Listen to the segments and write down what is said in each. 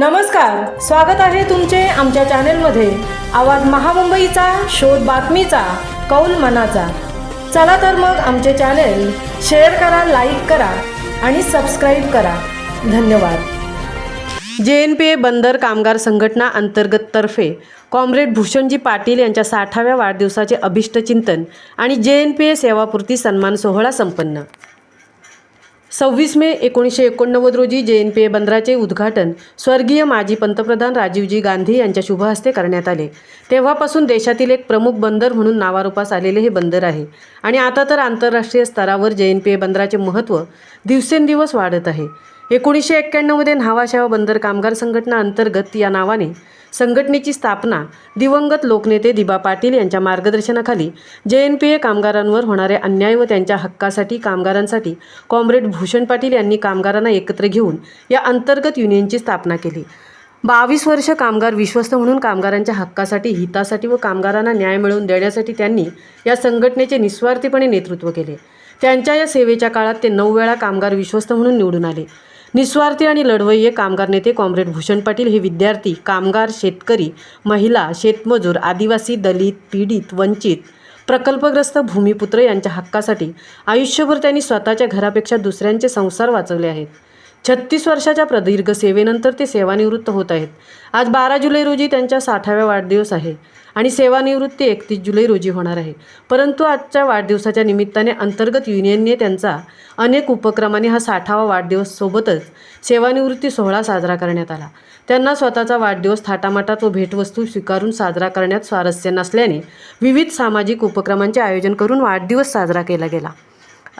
नमस्कार स्वागत आहे तुमचे आमच्या चॅनेलमध्ये. आवाज महामुंबईचा शोध बातमीचा कौल मनाचा. चला तर मग आमचे चॅनेल शेअर करा लाईक करा आणि सबस्क्राईब करा. धन्यवाद. जे एन पी ए बंदर कामगार संघटना अंतर्गत तर्फे कॉम्रेड भूषणजी पाटील यांच्या साठाव्या वाढदिवसाचे अभिष्टचिंतन आणि जे एन पी ए सेवापूर्ती सन्मान सोहळा संपन्न. सव्वीस मे एकोणीसशे एकोणनव्वद रोजी जे एन पी ए बंदराचे उद्घाटन स्वर्गीय माजी पंतप्रधान राजीवजी गांधी यांच्या शुभ हस्ते करण्यात आले. तेव्हापासून देशातील एक प्रमुख बंदर म्हणून नावारूपास आलेले हे बंदर आहे. आणि आता तर आंतरराष्ट्रीय स्तरावर जे एन पी ए बंदराचे महत्त्व दिवसेंदिवस वाढत आहे. एकोणीसशे एक्क्याण्णवमध्ये न्हावाशावा बंदर कामगार संघटना अंतर्गत या नावाने संघटनेची स्थापना दिवंगत लोकनेते दिबा पाटील यांच्या मार्गदर्शनाखाली जे एन पी ए कामगारांवर होणारे अन्याय व त्यांच्या हक्कासाठी कामगारांसाठी कॉम्रेड भूषण पाटील यांनी कामगारांना एकत्र घेऊन या अंतर्गत युनियनची स्थापना केली. बावीस वर्ष कामगार विश्वस्त म्हणून कामगारांच्या हक्कासाठी हितासाठी व कामगारांना न्याय मिळवून देण्यासाठी त्यांनी या संघटनेचे निस्वार्थीपणे नेतृत्व केले. त्यांच्या या सेवेच्या काळात ते नऊ वेळा कामगार विश्वस्त म्हणून निवडून आले. निस्वार्थी आणि लढवय्ये कामगार नेते कॉम्रेड भूषण पाटील हे विद्यार्थी कामगार शेतकरी महिला शेतमजूर आदिवासी दलित पीडित वंचित प्रकल्पग्रस्त भूमिपुत्र यांच्या हक्कासाठी आयुष्यभर त्यांनी स्वतःच्या घरापेक्षा दुसऱ्यांचे संसार वाचवले आहेत. छत्तीस वर्षाच्या प्रदीर्घ सेवेनंतर ते सेवानिवृत्त होत आहेत. आज बारा जुलै रोजी त्यांच्या साठाव्या वाढदिवस आहे. आणि सेवानिवृत्ती एकतीस जुलै रोजी होणार आहे. परंतु आजच्या वाढदिवसाच्या निमित्ताने अंतर्गत युनियनने त्यांचा अनेक उपक्रमाने हा साठावा वाढदिवस सोबतच सेवानिवृत्ती सोहळा साजरा करण्यात आला. त्यांना स्वतःचा वाढदिवस थाटामाटात व भेटवस्तू स्वीकारून साजरा करण्यात स्वारस्य नसल्याने विविध सामाजिक उपक्रमांचे आयोजन करून वाढदिवस साजरा केला गेला.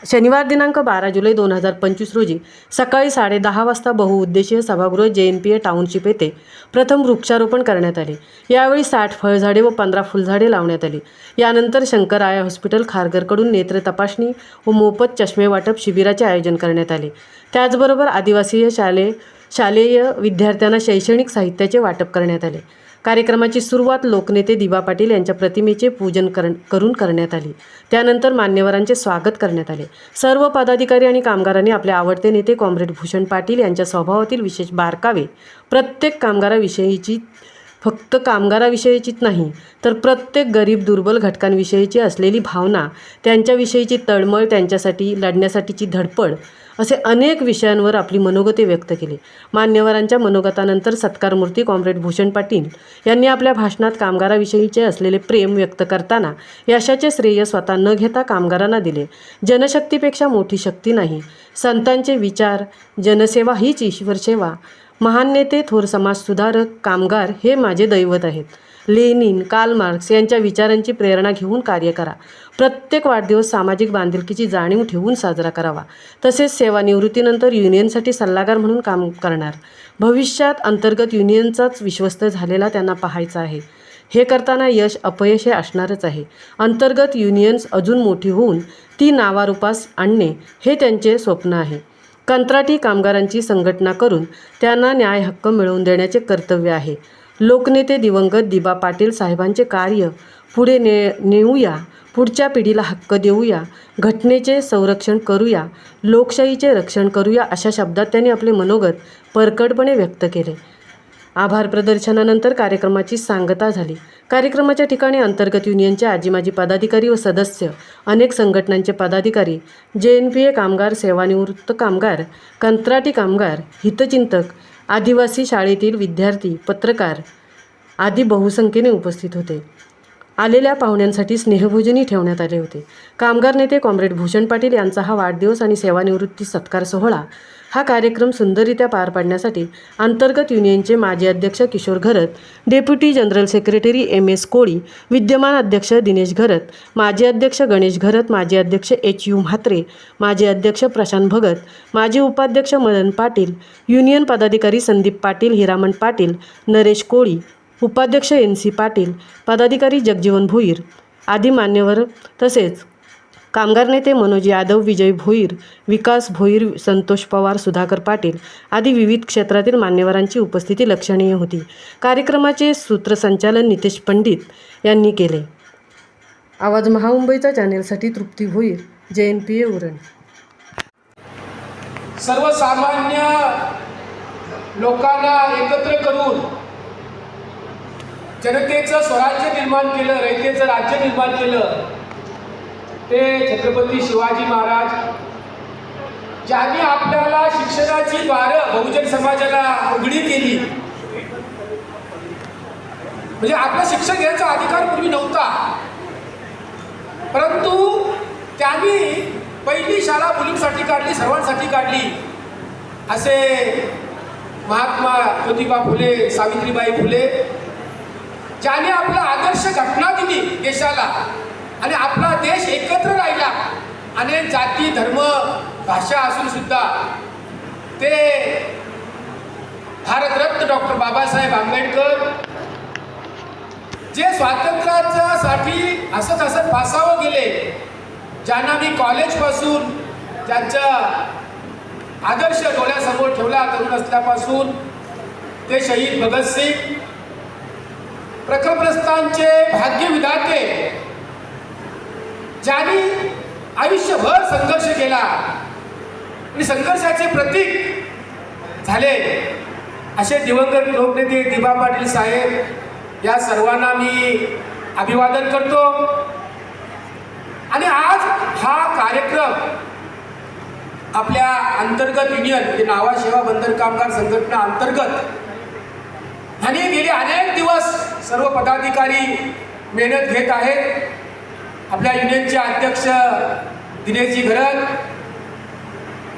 शनिवार दिनांक बारा जुलै दोन हजार पंचवीस रोजी सकाळी साडेदहा वाजता बहुउद्देशीय सभागृह जे एन पी ए टाउनशिप येथे प्रथम वृक्षारोपण करण्यात आले. यावेळी साठ फळझाडे व पंधरा फुलझाडे लावण्यात आली. यानंतर शंकराया हॉस्पिटल खारघरकडून नेत्र तपासणी व मोफत चष्मे वाटप शिबिराचे आयोजन करण्यात आले. त्याचबरोबर आदिवासीय शालेय शालेय विद्यार्थ्यांना शैक्षणिक साहित्याचे वाटप करण्यात आले. कार्यक्रमाची सुरुवात लोकनेते दिबा पाटील यांच्या प्रतिमेचे पूजन कर करून करण्यात आली. त्यानंतर मान्यवरांचे स्वागत करण्यात आले. सर्व पदाधिकारी आणि कामगारांनी आपले आवडते नेते कॉम्रेड भूषण पाटील यांच्या स्वभावातील विशेष बारकावे प्रत्येक कामगाराविषयीची फक्त कामगाराविषयीचीच नाही तर प्रत्येक गरीब दुर्बल घटकांविषयीची असलेली भावना त्यांच्याविषयीची तळमळ त्यांच्यासाठी लढण्यासाठीची धडपड असे अनेक विषयांवर आपली मनोगते व्यक्त केली. मान्यवरांच्या मनोगतानंतर सत्कारमूर्ती कॉम्रेड भूषण पाटील यांनी आपल्या भाषणात कामगाराविषयीचे असलेले प्रेम व्यक्त करताना यशाचे श्रेय स्वतः न घेता कामगारांना दिले. जनशक्तीपेक्षा मोठी शक्ती नाही. संतांचे विचार जनसेवा हीच ईश्वरसेवा. महान नेते थोर समाजसुधारक कामगार हे माझे दैवत आहेत. लेनिन कार्ल मार्क्स यांच्या विचारांची प्रेरणा घेऊन कार्य करा. प्रत्येक वाढदिवस सामाजिक बांधिलकीची जाणीव ठेवून साजरा करावा. तसेच सेवानिवृत्तीनंतर युनियनसाठी सल्लागार म्हणून काम करणार. भविष्यात अंतर्गत युनियनचाच विश्वस्त झालेला त्यांना पाहायचा आहे. हे करताना यश अपयश हे असणारच आहे. अंतर्गत युनियन्स अजून मोठी होऊन ती नावारूपास आणणे हे त्यांचे स्वप्न आहे. कंत्राटी कामगारांची संघटना करून त्यांना न्याय हक्क मिळवून देण्याचे कर्तव्य आहे. लोकनेते दिवंगत दिबा पाटील साहेबांचे कार्य पुढे ने नेऊया पुढच्या पिढीला हक्क देऊया घटनेचे संरक्षण करूया लोकशाहीचे रक्षण करूया अशा शब्दात त्यांनी आपले मनोगत परकटपणे व्यक्त केले. आभार प्रदर्शनानंतर कार्यक्रमाची सांगता झाली. कार्यक्रमाच्या ठिकाणी अंतर्गत युनियनचे आजीमाजी पदाधिकारी व सदस्य अनेक संघटनांचे पदाधिकारी जे एन पी ए कामगार सेवानिवृत्त कामगार कंत्राटी कामगार हितचिंतक आदिवासी शाळेतील विद्यार्थी पत्रकार आदी बहुसंख्येने उपस्थित होते. आलेल्या पाहुण्यांसाठी स्नेहभोजनही ठेवण्यात आले होते. कामगार नेते कॉम्रेड भूषण पाटील यांचा हा वाढदिवस आणि सेवानिवृत्ती सत्कार सोहळा हा कार्यक्रम सुंदररित्या पार पाडण्यासाठी अंतर्गत युनियनचे माजी अध्यक्ष Kishore Gharat deputy general secretary M S Koli विद्यमान अध्यक्ष दिनेश घरत माजी अध्यक्ष गणेश घरत माजी अध्यक्ष एच यू म्हात्रे माजी अध्यक्ष प्रशांत भगत माजी उपाध्यक्ष मदन पाटील युनियन पदाधिकारी संदीप पाटील हिरामण पाटील नरेश कोळी उपाध्यक्ष एन सी पाटील पदाधिकारी जगजीवन भोईर आदी मान्यवर तसेच कामगार नेते मनोज यादव विजय भोईर विकास भोईर संतोष पवार सुधाकर पाटील आदी विविध क्षेत्रातील मान्यवरांची उपस्थिती लक्षणीय होती. कार्यक्रमाचे सूत्रसंचालन नितेश पंडित यांनी केले. आवाज महामुंबईचा चॅनेलसाठी तृप्ती भोईर जे एन पी ए उरण. सर्वसामान्य लोकांना एकत्र करून जनतेचं स्वराज्य निर्माण केलं रयतेचं राज्य निर्माण केलं ते छत्रपती शिवाजी महाराज ज्यांनी आपल्याला शिक्षणाची बारं बहुजन समाजाला उघडी केली. म्हणजे आपलं शिक्षण घ्यायचा अधिकार पूर्वी नव्हता. परंतु त्यांनी पहिली शाळा मुलींसाठी काढली सर्वांसाठी काढली. असे महात्मा ज्योतिबा फुले सावित्रीबाई फुले ज्याने आपला आदर्श घटना दिली देशाला. आणि आपला देश एकत्र राहिला. अनेक जाती धर्म भाषा असून सुद्धा ते भारतरत्न डॉक्टर बाबासाहेब आंबेडकर जे स्वातंत्र्यासाठी असत असत फासावं गेले ज्यांना मी कॉलेजपासून त्यांचा आदर्श डोळ्यासमोर ठेवला तरुण असल्यापासून ते शहीद भगतसिंग प्रकल्पग्रस्तांचे भाग्य विधाते ज्यांनी आयुष्यभर संघर्ष केला आणि संघर्षाचे प्रतीक झाले असे दिवंगत लोकनेते दिबा पाटील साहेब या सर्वांना मी अभिवादन करतो. आणि आज हा कार्यक्रम आपल्या अंतर्गत युनियन म्हणजे नावा सेवा बंदर कामगार संघटना अंतर्गत आणि गेले अनेक दिवस सर्व पदाधिकारी मेहनत घेत आहेत. आपल्या युनियनचे अध्यक्ष दिनेशजी घरत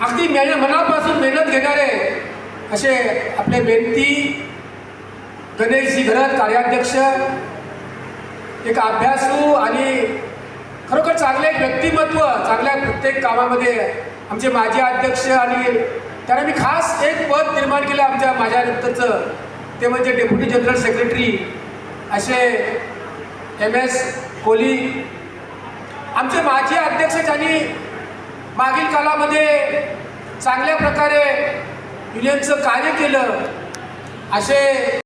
अगदी मेहनत मनापासून मेहनत घेणारे असे आपले मेहनती गणेशजी घरत कार्याध्यक्ष एक अभ्यासू आणि खरोखर चांगले व्यक्तिमत्व चांगल्या प्रत्येक कामामध्ये आमचे माजी अध्यक्ष आणि त्यांना मी खास एक पद निर्माण केलं आमच्या माझ्यानंतरचं ते म्हणजे डेप्युटी जनरल सेक्रेटरी असे एम एस कोहली आमचे माजी अध्यक्ष ज्यांनी मागील काळामध्ये चांगल्या प्रकारे युनियनचं कार्य केलं असे